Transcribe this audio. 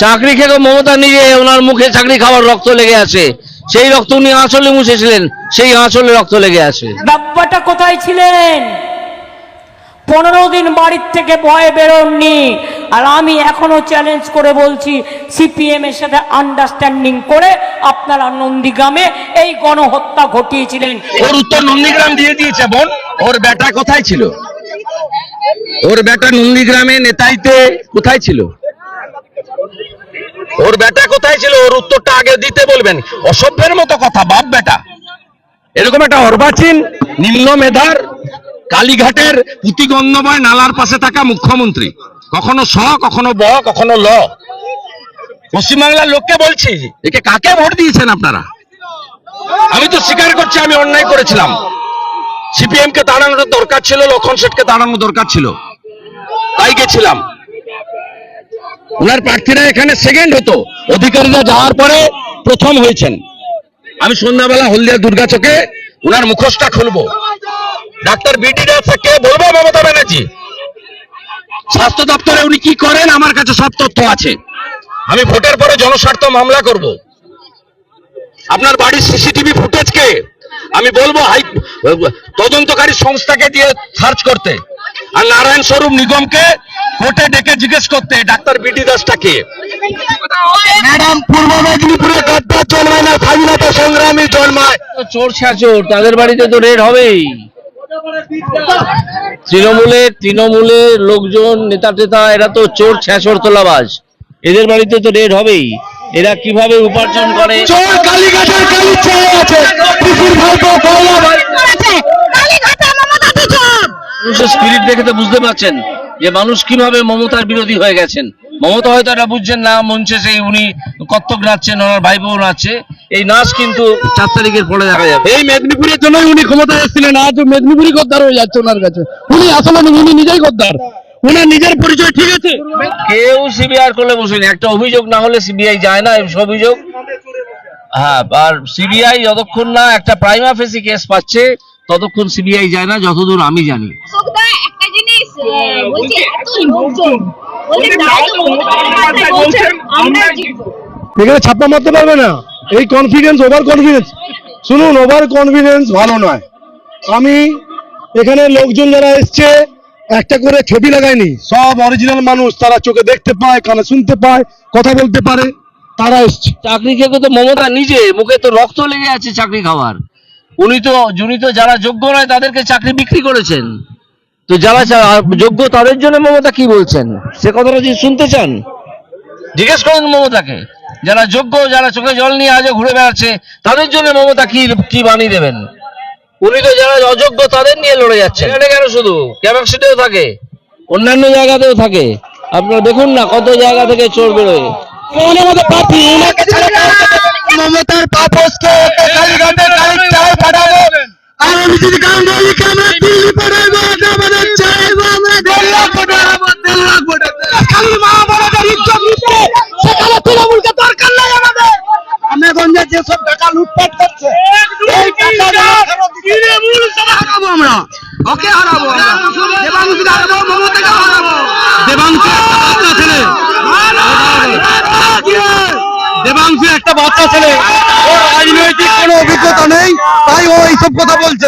চাকরি খেয়ে মমতা নিজে ওনার মুখে চাকরি খাওয়ার রক্ত লেগে আছে। সেই রক্ত উনি আঁচলে মুছেছিলেন সেই আঁচলে রক্ত লেগে আছে। ডাব্বাটা কোথায় ছিলেন? পনেরো দিন বাড়ির থেকে ভয়ে বেরোননি। আর আমি এখনও চ্যালেঞ্জ করে বলছি সিপিএম এর সাথে আন্ডারস্ট্যান্ডিং করে আপনারা নন্দীগ্রামে এই গণহত্যা ঘটিয়েছিলেন। ওর উত্তর নন্দীগ্রাম দিয়ে দিয়েছে বোন। ওর বেটা কোথায় ছিল? ওর বেটা নন্দীগ্রামে নেতাইতে কোথায় ছিল? ওর বেটা কোথায় ছিল? ওর উত্তরটা আগে দিতে বলবেন। অসভ্যের মতো কথা, বাপ বেটা। এরকম একটা অর্বাচীন, নিম্ন মেধার, কালীঘাটের পুঁতিগন্ধময় নালার পাশে থাকা মুখ্যমন্ত্রী। কখনো স, কখনো ব, কখনো ল। পশ্চিমবাংলার লোককে বলছি, একে কাকে ভোট দিয়েছেন আপনারা? আমি তো স্বীকার করছি, আমি অন্যায় করেছিলাম। সিপিএম কে দাঁড়ানোর দরকার ছিল, লক্ষণ শেঠকে দাঁড়ানোর দরকার ছিল। তাই গেছিলাম। ওনার প্রার্থীরা এখানে সেকেন্ড হতো। অধিকারীরা যাওয়ার পরে প্রথম হয়েছেন। আমি সন্ধ্যাবেলা হলদিয়া দুর্গা চোখে ওনার মুখোশটা খুলবো। ডাক্তার বিটি কে বলব, মমতা ব্যানার্জি। স্বাস্থ্য দপ্তরে উনি কি করেন? আমার কাছে সব তথ্য আছে। আমি ভোটের পরে জনস্বার্থ মামলা করব। আপনার বাড়ির সিসিটিভি ফুটেজকে আমি বলব হাই তদন্তকারী সংস্থাকে দিয়ে সার্চ করতে। আর নারায়ণ স্বরূপ নিগমকে কোর্টে ডেকে জিজ্ঞেস করতে ডাক্তার বিডি দাসটাকে ম্যাডাম পূর্ব মেদিনীপুরে গদ্দার জন্মায় না স্বাধীনতা সংগ্রামী জন্মায়। চোর ছাচোর তাদের বাড়িতে তো রেড হবেই। তৃণমূলের তৃণমূলের লোকজন নেতা টেতা এরা তো চোর ছ্যাঁচর তোলাবাজ। এদের বাড়িতে তো রেড হবেই। এরা কীভাবে উপার্জন করে? চোর কালীঘাটের তো বুঝতে পারছেন যে মানুষ কীভাবে মমতার বিরোধী হয়ে গেছেন। মমতা হয়তো এটা বুঝছেন না মঞ্চে সেই উনি কত্তক নাচছেন ওনার ভাই বোন নাচছে। এই নাচ কিন্তু চার তারিখের পরে দেখা যাবে। এই মেদিনীপুরের জন্যই উনি ক্ষমতায় এসেছিলেন আজ মেদিনীপুরই গদ্দার হয়ে যাচ্ছে ওনার কাছে। উনি আসলে উনি নিজেই গদ্দার। উনার নিজের পরিচয় ঠিক আছে। কেউ সিবিআই করলে বসেনি। একটা অভিযোগ না হলে সিবিআই যায় না অভিযোগ। হ্যাঁ আর সিবিআই যতক্ষণ না একটা প্রাইমা ফেসি কেস পাচ্ছে ততক্ষণ সিবিআই যায় না যতদূর আমি জানি। বলছি এত এখানে ছাপ্পা মারতে পারবে না। এই কনফিডেন্স ওভার কনফিডেন্স শুনুন ওভার কনফিডেন্স ভালো নয়। আমি এখানে লোকজন যারা এসছে একটা করে ছবি লাগায়নি। সব অরিজিনাল মানুষ তারা চোখে দেখতে পায় কানে শুনতে পায় কথা বলতে পারে তারা এসছে। চাকরি খেয়ে তো মমতা নিজে মুখে তো রক্ত লেগে আছে চাকরি খাওয়ার। উনি তো উনি তো যারা যোগ্য নয় তাদেরকে চাকরি বিক্রি করেছেন। তো যারা যোগ্য তাদের জন্য মমতা কি বলছেন? সে কথাটা যদি শুনতে চান, জিজ্ঞেস করেন মমতাকে। যারা যোগ্য, যারা চোখে জল নিয়ে আজও ঘুরে বেড়াচ্ছে, তাদের জন্য মমতা কি কি বানিয়ে দেবেন? উনি তো যারা অযোগ্য, তাদের নিয়ে লড়ে যাচ্ছে এখানে কেন শুধু? ক্যাপাসিটিও থাকে। অন্যান্য জায়গাতেও থাকে। আপনারা দেখুন না কত জায়গা থেকে চোর বেরোয়। মমতার পাপসকে আমি ওকে হারাবো দেবাংশু একটা বাচ্চা ছেলে। দেবাংশু একটা বাচ্চা ছেলে। রাজনৈতিক কোনো অভিজ্ঞতা নেই, তাই ও এইসব কথা বলছে।